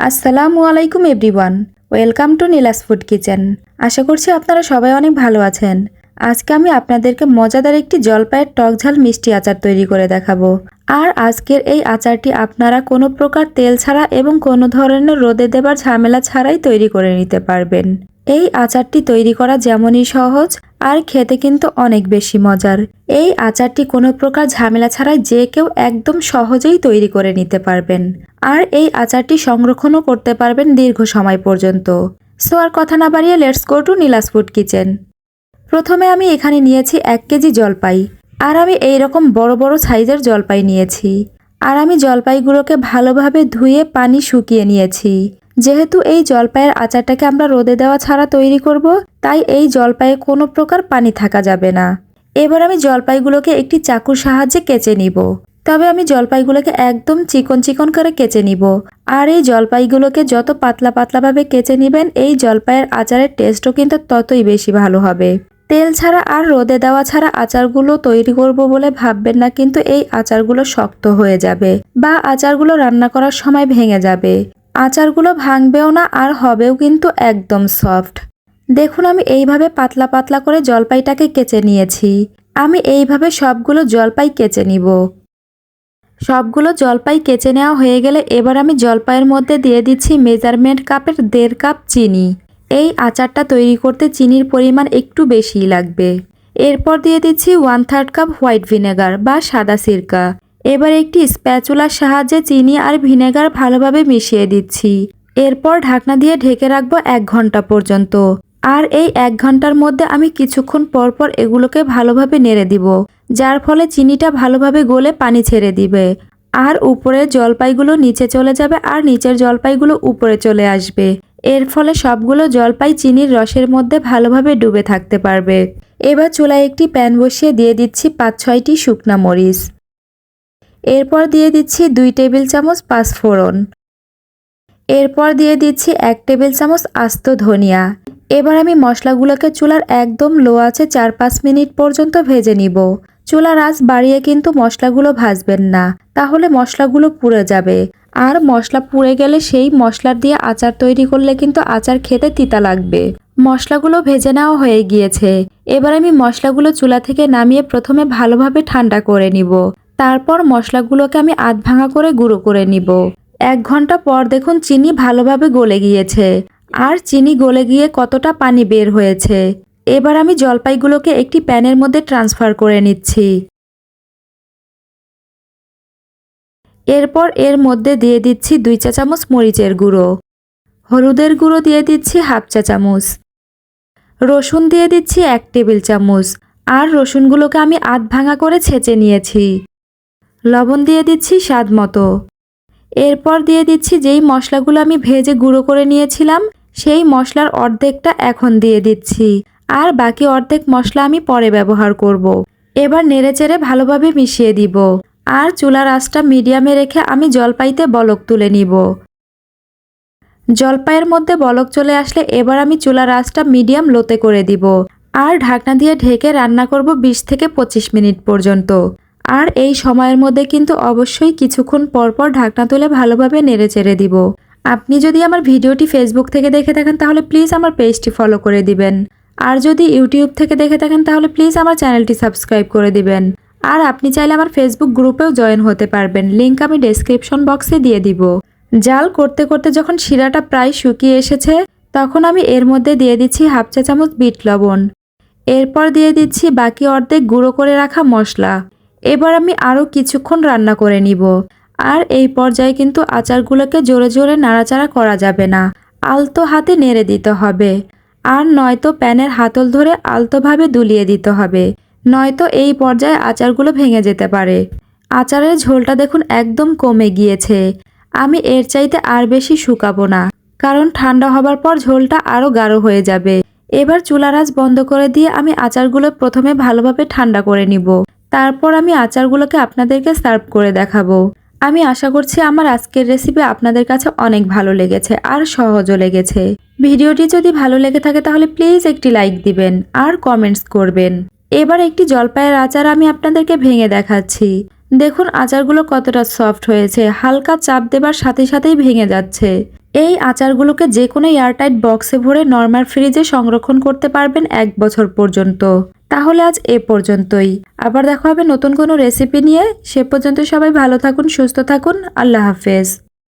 আসসালামু আলাইকুম everyone. Welcome to Nila's food kitchen. আশা করছি আপনারা সবাই অনেক ভালো আছেন। আজকে আমি আপনাদেরকে মজাদার একটি জলপাইয়ের টক ঝাল মিষ্টি আচার তৈরি করে দেখাবো। আর আজকের এই আচারটি আপনারা কোনো প্রকার তেল ছাড়া এবং কোনো ধরনের রোদে দেবার ঝামেলা ছাড়াই তৈরি করে নিতে পারবেন। এই আচারটি তৈরি করা যেমনই সহজ, আর খেতে কিন্তু অনেক বেশি মজার। এই আচারটি কোনো প্রকার ঝামেলা ছাড়াই যে কেউ একদম সহজেই তৈরি করে নিতে পারবেন। আর এই আচারটি সংরক্ষণও করতে পারবেন দীর্ঘ সময় পর্যন্ত। সো আর কথা না বাড়িয়ে let's go to Nila's food kitchen. প্রথমে আমি এখানে নিয়েছি এক কেজি জলপাই, আর আমি এই রকম বড় বড় সাইজের জলপাই নিয়েছি। আর আমি জলপাইগুলোকে ভালোভাবে ধুয়ে পানি শুকিয়ে নিয়েছি। যেহেতু এই জলপাইয়ের আচারটাকে আমরা রোদে দেওয়া ছাড়া তৈরি করব, তাই এই জলপাইয়ে কোনো প্রকার পানি থাকা যাবে না। এবার আমি জলপাইগুলোকে একটি চাকুর সাহায্যে কেচে নিব। তবে আমি জলপাইগুলোকে একদম চিকন চিকন করে কেচে নিব। আর এই জলপাইগুলোকে যত পাতলা পাতলাভাবে কেচে নেবেন, এই জলপাইয়ের আচারের টেস্টও কিন্তু ততই বেশি ভালো হবে। তেল ছাড়া আর রোদে দেওয়া ছাড়া আচারগুলো তৈরি করব বলে ভাববেন না, কিন্তু এই আচারগুলো শক্ত হয়ে যাবে বা আচারগুলো রান্না করার সময় ভেঙে যাবে। আচারগুলো ভাঙবেও না আর হবেও কিন্তু একদম সফট। দেখুন আমি এইভাবে পাতলা পাতলা করে জলপাইটাকে কেচে নিয়েছি। আমি এইভাবে সবগুলো জলপাই কেচে নিব। সবগুলো জলপাই কেচে নেওয়া হয়ে গেলে এবার আমি জলপাইয়ের মধ্যে দিয়ে দিচ্ছি মেজারমেন্ট কাপের দেড় কাপ চিনি। এই আচারটা তৈরি করতে চিনির পরিমাণ একটু বেশিই লাগবে। এরপর দিয়ে দিচ্ছি one third cup white vinegar বা সাদা সিরকা। এবার একটি স্প্যাচুলার সাহায্যে চিনি আর ভিনেগার ভালোভাবে মিশিয়ে দিচ্ছি। এরপর ঢাকনা দিয়ে ঢেকে রাখব এক ঘণ্টা পর্যন্ত। আর এই এক ঘণ্টার মধ্যে আমি কিছুক্ষণ পর পর এগুলোকে ভালোভাবে নেড়ে দিব, যার ফলে চিনিটা ভালোভাবে গলে পানি ছেড়ে দিবে। আর উপরের জলপাইগুলো নিচে চলে যাবে আর নিচের জলপাইগুলো উপরে চলে আসবে। এর ফলে সবগুলো জলপাই চিনির রসের মধ্যে ভালোভাবে ডুবে থাকতে পারবে। এবার চুলায় একটি প্যান বসিয়ে দিয়ে দিচ্ছি পাঁচ ছয়টি শুকনা মরিচ। এরপর দিয়ে দিচ্ছি দুই টেবিল চামচ পাঁচফোড়ন। এরপর দিয়ে দিচ্ছি এক টেবিল চামচ আস্ত ধনিয়া। এবার আমি মশলাগুলোকে চুলার একদম লো আছে চার পাঁচ মিনিট পর্যন্ত ভেজে নিব। চুলার আঁচ বাড়িয়ে কিন্তু মশলাগুলো ভাজবেন না, তাহলে মশলাগুলো পুড়ে যাবে। আর মশলা পুড়ে গেলে সেই মশলার দিয়ে আচার তৈরি করলে কিন্তু আচার খেতে তিতা লাগবে। মশলাগুলো ভেজে নেওয়া হয়ে গিয়েছে। এবার আমি মশলাগুলো চুলা থেকে নামিয়ে প্রথমে ভালোভাবে ঠান্ডা করে নিব। তারপর মশলাগুলোকে আমি আধ ভাঙা করে গুঁড়ো করে নিব। এক ঘণ্টা পর দেখুন চিনি ভালোভাবে গলে গিয়েছে। আর চিনি গলে গিয়ে কতটা পানি বের হয়েছে। এবার আমি জলপাইগুলোকে একটি প্যানের মধ্যে ট্রান্সফার করে নিচ্ছি। এরপর এর মধ্যে দিয়ে দিচ্ছি দুই চা চামচ মরিচের গুঁড়ো। হলুদের গুঁড়ো দিয়ে দিচ্ছি হাফ চা চামচ। রসুন দিয়ে দিচ্ছি এক টেবিল চামচ। আর রসুনগুলোকে আমি আধ ভাঙা করে ছেঁচে নিয়েছি। লবণ দিয়ে দিচ্ছি স্বাদ মতো। এরপর দিয়ে দিচ্ছি যেই মশলাগুলো আমি ভেজে গুঁড়ো করে নিয়েছিলাম, সেই মশলার অর্ধেকটা এখন দিয়ে দিচ্ছি। আর বাকি অর্ধেক মশলা আমি পরে ব্যবহার করব। এবার নেড়েচেড়ে ভালোভাবে মিশিয়ে দিব। আর চুলার আঁচটা মিডিয়ামে রেখে আমি জলপাইতে বলক তুলে নিব। জলপাইয়ের মধ্যে বলক চলে আসলে এবার আমি চুলার আঁচটা মিডিয়াম লোতে করে দিব। আর ঢাকনা দিয়ে ঢেকে রান্না করব ২০ থেকে ২৫ মিনিট পর্যন্ত। আর এই সময়ের মধ্যে কিন্তু অবশ্যই কিছুক্ষণ পরপর ঢাকনা তুলে ভালোভাবে নেড়ে চেড়ে দিব। আপনি যদি আমার ভিডিওটি ফেসবুক থেকে দেখে থাকেন, তাহলে প্লিজ আমার পেজটি ফলো করে দিবেন। আর যদি ইউটিউব থেকে দেখে থাকেন, তাহলে প্লিজ আমার চ্যানেলটি সাবস্ক্রাইব করে দিবেন। আর আপনি চাইলে আমার ফেসবুক গ্রুপেও জয়েন হতে পারবেন। লিঙ্ক আমি ডেসক্রিপশন বক্সে দিয়ে দিব। জাল করতে করতে যখন শিরাটা প্রায় শুকিয়ে এসেছে, তখন আমি এর মধ্যে দিয়ে দিচ্ছি হাফ চা চামচ বিট লবণ। এরপর দিয়ে দিচ্ছি বাকি অর্ধেক গুঁড়ো করে রাখা মশলা। এবার আমি আরও কিছুক্ষণ রান্না করে নিব। আর এই পর্যায়ে কিন্তু আচারগুলোকে জোরে জোরে নাড়াচাড়া করা যাবে না। আলতো হাতে নেড়ে দিতে হবে। আর নয়তো প্যানের হাতল ধরে আলতোভাবে দুলিয়ে দিতে হবে। নয়তো এই পর্যায়ে আচারগুলো ভেঙে যেতে পারে। আচারের ঝোলটা দেখুন একদম কমে গিয়েছে। আমি এর চাইতে আর বেশি শুকাবো না। কারণ ঠান্ডা হবার পর ঝোলটা আরও গাঢ় হয়ে যাবে। এবার চুলার আঁচ বন্ধ করে দিয়ে আমি আচারগুলো প্রথমে ভালোভাবে ঠান্ডা করে নিব। তারপর আমি আচারগুলোকে আপনাদেরকে সার্ভ করে দেখাবো। আমি আশা করছি আমার আজকের রেসিপি আপনাদের কাছে অনেক ভালো লেগেছে আর সহজও লেগেছে। ভিডিওটি যদি ভালো লেগে থাকে তাহলে প্লিজ একটি লাইক দিবেন আর কমেন্টস করবেন। এবার একটি জলপাইয়ের আচার আমি আপনাদেরকে ভেঙে দেখাচ্ছি। দেখুন আচারগুলো কতটা সফট হয়েছে, হালকা চাপ দেবার সাথে সাথেই ভেঙে যাচ্ছে। এই আচারগুলোকে যে কোনো এয়ারটাইট বক্সে ভরে নর্মাল ফ্রিজে সংরক্ষণ করতে পারবেন এক বছর পর্যন্ত। তাহলে আজ এ পর্যন্তই। আবার দেখা হবে নতুন কোনো রেসিপি নিয়ে। সে পর্যন্ত সবাই ভালো থাকুন, সুস্থ থাকুন। আল্লাহ হাফেজ।